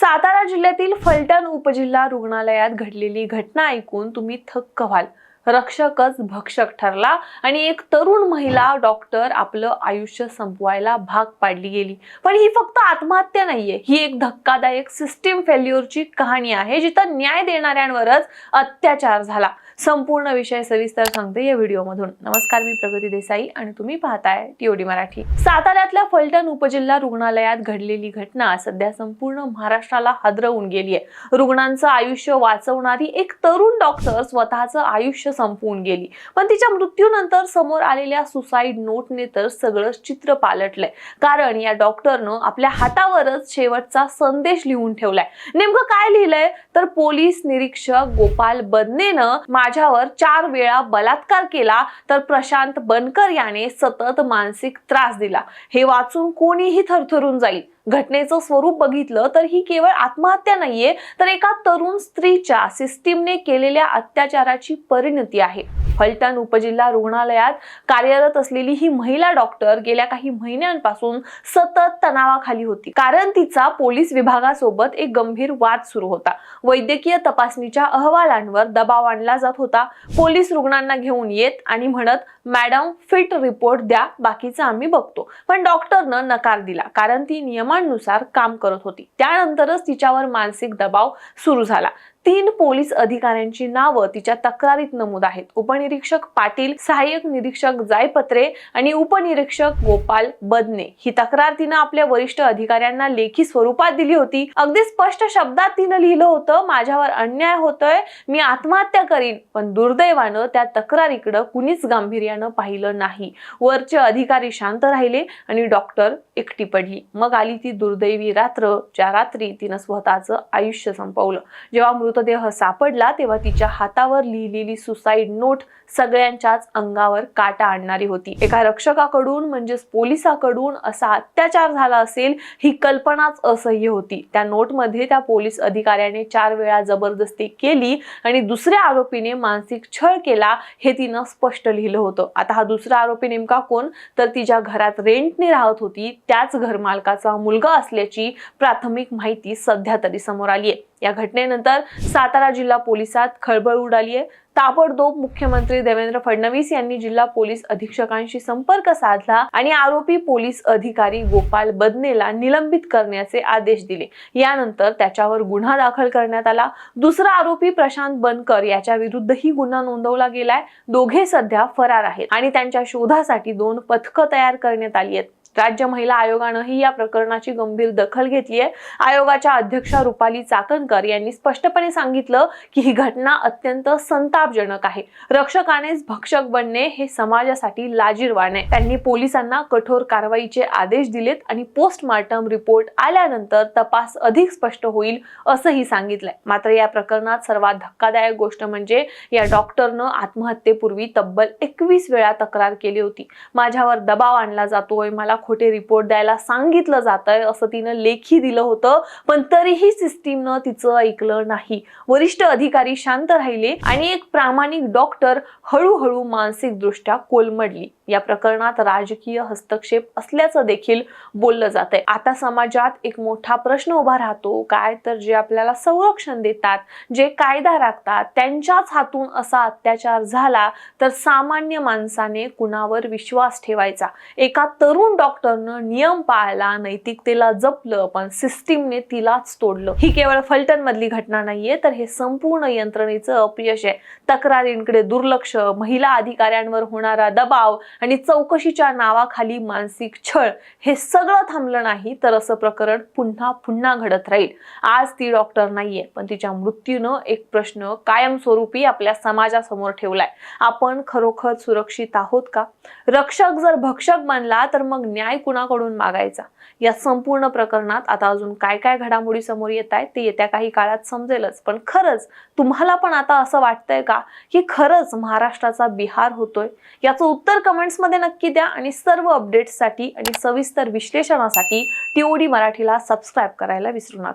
सातारा जिल्ह्यातील फलटण उपजिल्हा रुग्णालयात घडलेली घटना ऐकून तुम्ही थक्क व्हाल. रक्षकच भक्षक ठरला आणि एक तरुण महिला डॉक्टर आपलं आयुष्य संपवायला भाग पाडली गेली. पण ही फक्त आत्महत्या नाहीये. ही एक धक्कादायक सिस्टीम फेल्युअरची कहाणी आहे जिथं न्याय देणाऱ्यांवरच अत्याचार झाला. संपूर्ण विषय सविस्तर सांगते या व्हिडिओमधून. नमस्कार मी प्रगती देसाई आणि तुम्ही पाहताय टीओडी मराठी. साताऱ्यातल्या फलटण उपजिल्हा रुग्णालयात घडलेली घटना सध्या संपूर्ण महाराष्ट्राला हादरवून गेली आहे रुग्णांचं आयुष्य वाचवणारी एक तरुण डॉक्टर स्वतःचं आयुष्य संपवून गेली. पण तिच्या मृत्यूनंतर समोर आलेल्या सुसाईड नोटने तर सगळं चित्र पालटलंय. कारण या डॉक्टरनं आपल्या हातावरच शेवटचा संदेश लिहून ठेवलाय. नेमकं काय लिहिलंय? तर पोलीस निरीक्षक गोपाल बदनेनं माझ्यावर चार वेळा बलात्कार केला तर प्रशांत बनकर याने सतत मानसिक त्रास दिला. हे वाचून कोणीही थरथरून जाईल. घटनेचं स्वरूप बघितलं तर ही केवळ आत्महत्या नाहीये तर एका तरुण स्त्रीच्या सिस्टीमने केलेल्या अत्याचाराची परिणती आहे. फलटण उपजिल्हा रुग्णालयात कार्यरत असलेली ही महिला डॉक्टर गेल्या काही महिन्यांपासून सतत तणावाखाली होती. कारण तिचा पोलीस विभागासोबत एक गंभीर वाद सुरू होता. वैद्यकीय तपासणीच्या अहवालांवर दबाव आणला जात होता. पोलीस रुग्णांना घेऊन येत आणि म्हणत मॅडम फिट रिपोर्ट द्या बाकीचं आम्ही बघतो. पण डॉक्टरनं नकार दिला कारण ती नियमांनुसार काम करत होती. त्यानंतरच तिच्यावर मानसिक दबाव सुरू झाला. तीन पोलीस अधिकाऱ्यांची नावं तिच्या तक्रारीत नमूद आहेत. उपनिरीक्षक पाटील सहाय्यक निरीक्षक जायपत्रे आणि उपनिरीक्षक गोपाल बदने. ही तक्रार तिनं आपल्या वरिष्ठ अधिकाऱ्यांना लेखी स्वरूपात दिली होती. अगदी स्पष्ट शब्दात तिनं लिहिलं होतं माझ्यावर अन्याय होतोय मी आत्महत्या करीन. पण दुर्दैवानं त्या तक्रारीकडं कुणीच गांभीर्यानं पाहिलं नाही. वरचे अधिकारी शांत राहिले आणि डॉक्टर एकटी पडली. मग आली ती दुर्दैवी रात्र ज्या रात्री तिनं स्वतःचं आयुष्य संपवलं. जेव्हा मृतदेह सापडला तेव्हा तिच्या हातावर लिहिलेली सुसाईड नोट सगळ्यांच्याच अंगावर काटा आणणारी होती. एका रक्षकाकडून म्हणजेच पोलिसाकडून असा अत्याचार झाला असेल ही कल्पनाच असह्य होती. त्या नोटमध्ये त्या पोलीस अधिकाऱ्याने चार वेळा जबरदस्ती केली आणि दुसऱ्या आरोपीने मानसिक छळ केला हे तिनं स्पष्ट लिहिलं होतं. आता हा दुसरा आरोपी नेमका कोण? तर तिच्या घरात रेंटने राहत होती त्याच घरमालकाचा मुलगा असल्याची प्राथमिक माहिती सध्या तरी समोर आली आहे या घटनेनंतर सातारा जिल्हा पोलिसात खळबळ उडाली आहे ताबडतोब मुख्यमंत्री देवेंद्र फडणवीस यांनी जिल्हा पोलीस अधीक्षकांशी संपर्क साधला आणि आरोपी पोलीस अधिकारी गोपाल बदनेला निलंबित करण्याचे आदेश दिले. यानंतर त्याच्यावर गुन्हा दाखल करण्यात आला. दुसरा आरोपी प्रशांत बनकर याच्या विरुद्धही गुन्हा नोंदवला गेलाय. दोघे सध्या फरार आहेत आणि त्यांच्या शोधासाठी दोन पथकं तयार करण्यात आली आहेत. राज्य महिला आयोगानंही या प्रकरणाची गंभीर दखल घेतली आहे आयोगाच्या अध्यक्षा रुपाली चाकणकर यांनी स्पष्टपणे सांगितलं की ही घटना अत्यंत संतापजनक आहे. रक्षकानेच भक्षक बनणे हे समाजासाठी लाजीरवाण आहे. त्यांनी पोलिसांना कठोर कारवाईचे आदेश दिलेत आणि पोस्टमार्टम रिपोर्ट आल्यानंतर तपास अधिक स्पष्ट होईल असंही सांगितलंय. मात्र या प्रकरणात सर्वात धक्कादायक गोष्ट म्हणजे या डॉक्टरनं आत्महत्येपूर्वी तब्बल एकवीस वेळा तक्रार केली होती. माझ्यावर दबाव आणला जातोय मला खोटे रिपोर्ट द्यायला सांगितलं जातंय असं तिनं लेखी दिलं होतं पण तरीही सिस्टीमनं तिचं ऐकलं नाही. वरिष्ठ अधिकारी शांत राहिले आणि एक प्रामाणिक डॉक्टर हळूहळू मानसिक दृष्ट्या कोलमडली. या प्रकरणात राजकीय हस्तक्षेप असल्याचं देखील बोललं जात आहे आता समाजात एक मोठा प्रश्न उभा राहतो. काय तर जे आपल्याला संरक्षण देतात जे कायदा राखतात त्यांच्याच हातून असा अत्याचार झाला तर सामान्य माणसाने कुणावर विश्वास ठेवायचा? एका तरुण डॉक्टरनं नियम पाळला नैतिकतेला जपलं पण सिस्टीमने तिलाच तोडलं. ही केवळ फलटण मधली घटना नाहीये तर हे संपूर्ण यंत्रणेचं अपयश आहे. तक्रारींकडे दुर्लक्ष महिला अधिकाऱ्यांवर होणारा दबाव आणि चौकशीच्या नावाखाली मानसिक छळ हे सगळं थांबलं नाही तर असं प्रकरण पुन्हा पुन्हा घडत राहील. आज ती डॉक्टर नाहीये पण तिच्या मृत्यूनं एक प्रश्न कायमस्वरूपी आपल्या समाजासमोर ठेवलाय. आपण खरोखर सुरक्षित आहोत का? रक्षक जर भक्षक बनला तर मग न्याय कुणाकडून मागायचा? या संपूर्ण प्रकरणात आता अजून काय काय घडामोडी समोर येत आहेत ते येत्या काही काळात समजेलच. पण खरंच तुम्हाला पण आता असं वाटतंय का की खरंच महाराष्ट्राचा बिहार होतोय? याचं उत्तर कमेंट्समध्ये नक्की द्या आणि सर्व अपडेट्ससाठी आणि सविस्तर विश्लेषणासाठी टीओडी मराठीला सबस्क्राईब करायला विसरू नका.